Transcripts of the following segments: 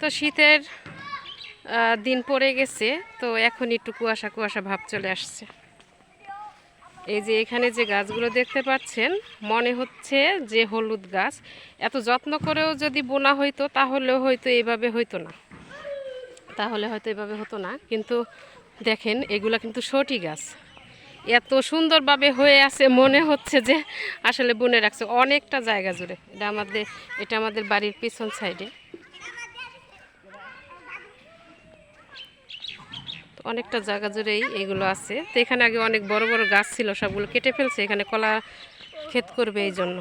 তো শীতের দিন পড়ে গেছে, তো এখন একটু কুয়াশা কুয়াশা ভাব চলে আসছে। এই যে এখানে যে গাছগুলো দেখতে পাচ্ছেন, মনে হচ্ছে যে হলুদ গাছ। এত যত্ন করেও যদি বোনা হইতো, তাহলেও হয়তো এইভাবে হইতো না। তাহলে হয়তো এভাবে হতো না, কিন্তু দেখেন, এগুলা কিন্তু সটি গাছ। এত সুন্দরভাবে হয়ে আছে, মনে হচ্ছে যে আসলে বুনে রাখছে। অনেকটা জায়গা জুড়ে। এটা আমাদের এটা আমাদের বাড়ির পিছন সাইডে অনেকটা জায়গা জুড়েই এগুলো আছে। তো এখানে আগে অনেক বড় বড় গাছ ছিল, সবগুলো কেটে ফেলছে, এখানে কলা ক্ষেত করবে এই জন্য।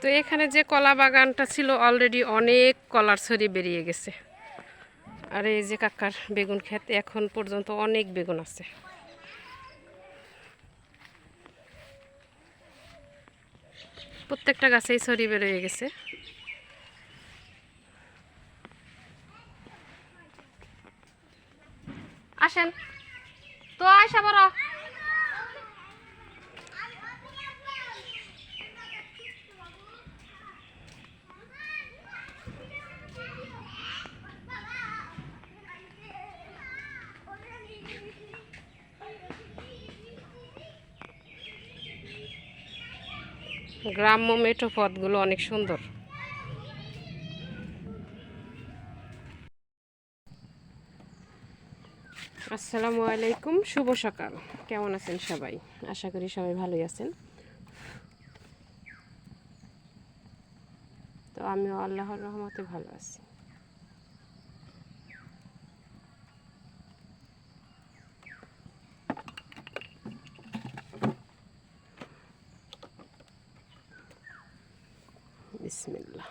তো এখানে যে কলা বাগানটা ছিল অলরেডি অনেক কলার ছড়ি বেরিয়ে গেছে। আর এই যে কাকার বেগুন ক্ষেত, এখন পর্যন্ত অনেক বেগুন আছে। প্রত্যেকটা গাছেই ছড়ি বেরিয়ে গেছে। আসেন। তো আয়সা বড় গ্রাম্য মেঠো পথগুলো অনেক সুন্দর। আসসালামু আলাইকুম, শুভ সকাল। কেমন আছেন সবাই? আশা করি সবাই ভালোই আছেন। তো আমি আল্লাহর রহমতে ভালো আছি। বিসমিল্লাহ।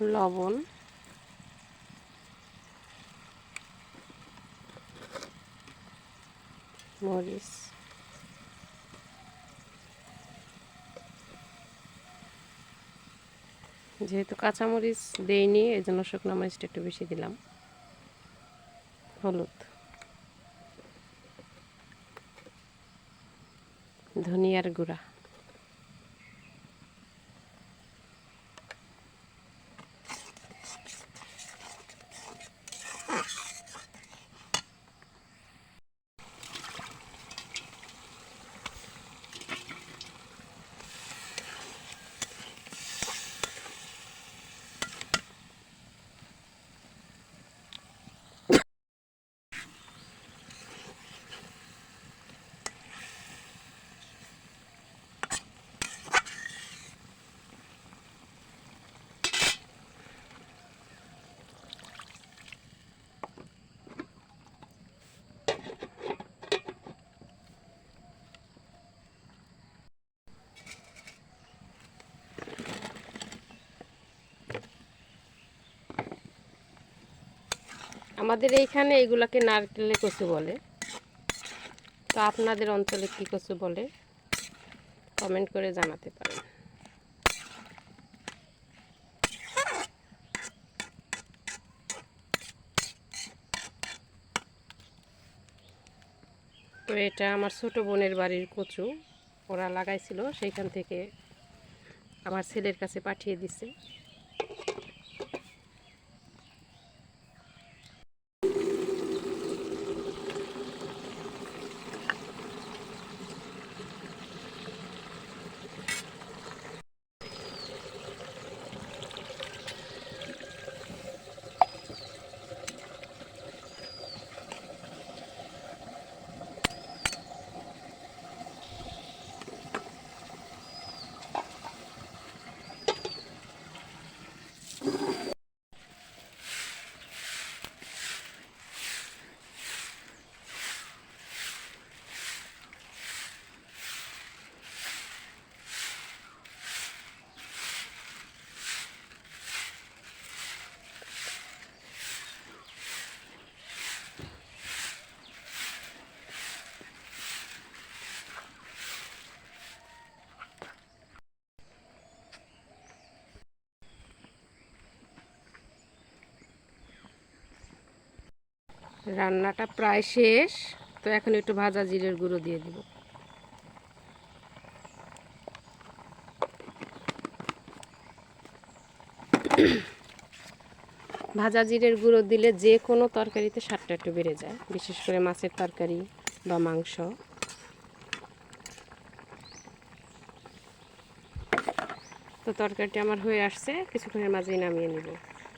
লবণ। মরিচ। যেহেতু কাঁচামরিচ দেইনি এই জন্য শুকনো মরিচটা একটু বেশি দিলাম। হলুদ। ধনিয়ার গুঁড়া। আমাদের এইখানে এইগুলাকে নারকেলে কচু বলে। তো আপনাদের অঞ্চলে কি কচু বলে? কমেন্ট করে জানাতে পারেন। তো এটা আমার ছোট বোনের বাড়ির কচু। ওরা লাগাইছিল, সেইখান থেকে আমার ছেলের কাছে পাঠিয়ে দিছে। রান্নাটা প্রায় শেষ। তো এখন একটু ভাজা জিরের গুঁড়ো দিয়ে দিব। ভাজা জিরের গুঁড়ো দিলে যে কোনো তরকারিতে স্বাদটা একটু বেড়ে যায়, বিশেষ করে মাছের তরকারি বা মাংস। তো তরকারিটা আমার হয়ে আসছে, কিছুক্ষণের মাঝেই নামিয়ে নিব।